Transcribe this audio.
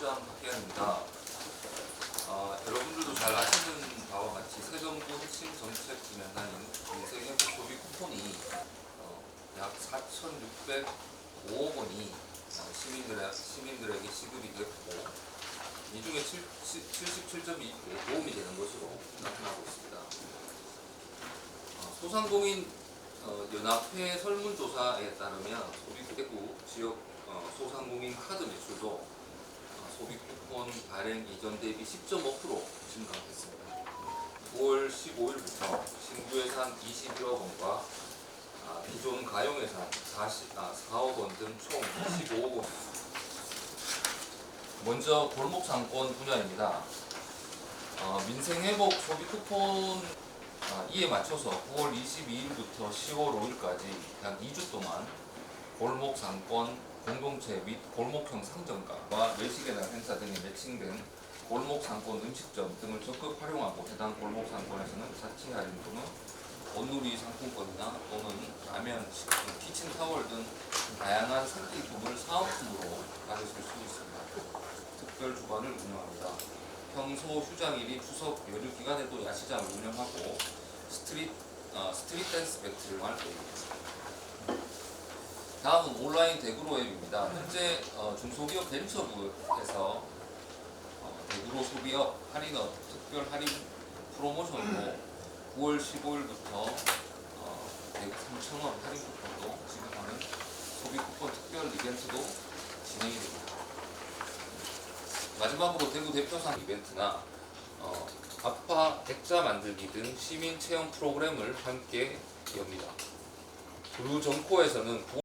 국장 박기환입니다. 어, 여러분들도 잘 아시는 바와 같이 새 정부 핵심 정책 중에 하나인 민생의 소비 쿠폰이 어, 약 4,605억 원이 어, 시민들에, 시민들에게 시급이 됐고 이 중에 77.2% 도움이 되는 것으로 나타나고 있습니다. 어, 소상공인 어, 연합회 설문조사에 따르면 소비대구 지역 어, 소상공인 카드 매출도 어, 소비 쿠폰 발행 이전 대비 10.5% 증가했습니다. 9월 15일부터 신규 예산 21억 원과 아, 기존 가용 예산 40, 아, 4억 원 등총 15억 원. 먼저 골목 상권 분야입니다. 어, 민생 회복 소비 쿠폰 아, 이에 맞춰서 9월 22일부터 10월 5일까지 약 2주 동안 골목 상권 공동체 및 골목형 상점가와 외식의 날 행사 등에 매칭된 골목 상권 음식점 등을 적극 활용하고 해당 골목 상권에서는 자체 할인 또는 온누리 상품권이나 또는 라면, 식품, 키친 타월 등 다양한 상품을 사은품으로 받으실 수 있습니다. 특별 주간을 운영합니다. 평소 휴장일인 추석 연휴 기간에도 야시장을 운영하고 스트릿 어, 스트릿 댄스 배틀을 할 계획입니다. 다음은 온라인 대구로 앱입니다. 현재 어, 중소기업 벤처부에서 어, 대구로 소비업 할인업 특별 할인 프로모션으로 9월 15일부터 어, 대구 3,000원 할인 쿠폰도 지급하는 소비 쿠폰 특별 이벤트도 진행이 됩니다. 마지막으로 대구 대표상 이벤트나 어, 아빠 액자 만들기 등 시민 체험 프로그램을 함께 엽니다. 구루정코에서는 9월